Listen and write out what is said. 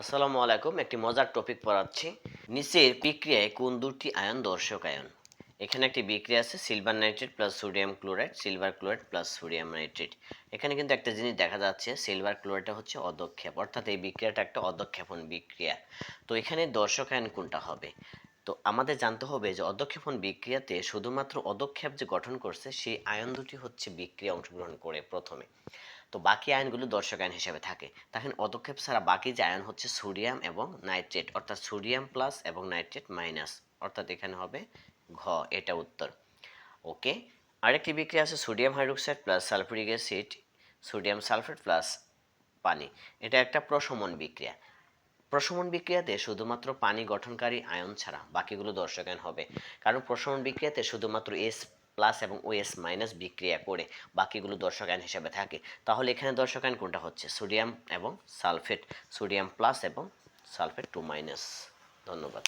আসসালামু আলাইকুম, একটি মজার টপিক পড়াচ্ছি। নিচের বিক্রিয়ায় কোন দুটি আয়ন দর্শক আয়ন এখানে একটি বিক্রিয়া আছে silver nitrate plus sodium chloride silver chloride plus sodium nitrate এখানে কিন্তু একটা জিনিস দেখা যাচ্ছে সিলভার ক্লোরাইডটা হচ্ছে অদক্ষেপ, অর্থাৎ এই বিক্রিয়াটা একটা অদক্ষেপণ বিক্রিয়া। তো এখানে দর্শক আয়ন কোনটা হবে? তো আমাদের জানতে হবে যে অদক্ষেপণ বিক্রিয়াতে শুধুমাত্র অদক্ষেপ যে গঠন করছে, সেই আয়ন দুটি হচ্ছে বিক্রিয়া অংশগ্রহণ করে প্রথমে। তো বাকি আয়নগুলো দর্শক আয়ন হিসেবে থাকে। তখন অদক্ষেপ ছাড়া বাকি যে আয়ন হচ্ছে সোডিয়াম এবং নাইট্রেট, অর্থাৎ সোডিয়াম প্লাস এবং নাইট্রেট মাইনাস, অর্থাৎ এখানে হবে ঘ, এটা উত্তর। ওকে, আরেকটি বিক্রিয়া আছে sodium hydroxide plus sulphuric acid, sodium sulphate plus পানি। এটা একটা প্রশমন বিক্রিয়া। প্রশমন বিক্রিয়াতে শুধুমাত্র পানি গঠনকারী আয়ন ছাড়া বাকিগুলো দর্শক আয়ন হবে। কারণ প্রশমন বিক্রিয়াতে শুধুমাত্র এস প্লাস এবং ওএস মাইনাস বিক্রিয়া করে বাকিগুলো দর্শক আয়ন হিসেবে থাকে। তাহলে এখানে দর্শক আয়ন কোনটা হচ্ছে? সোডিয়াম এবং সালফেট সোডিয়াম প্লাস এবং সালফেট টু মাইনাস ধন্যবাদ।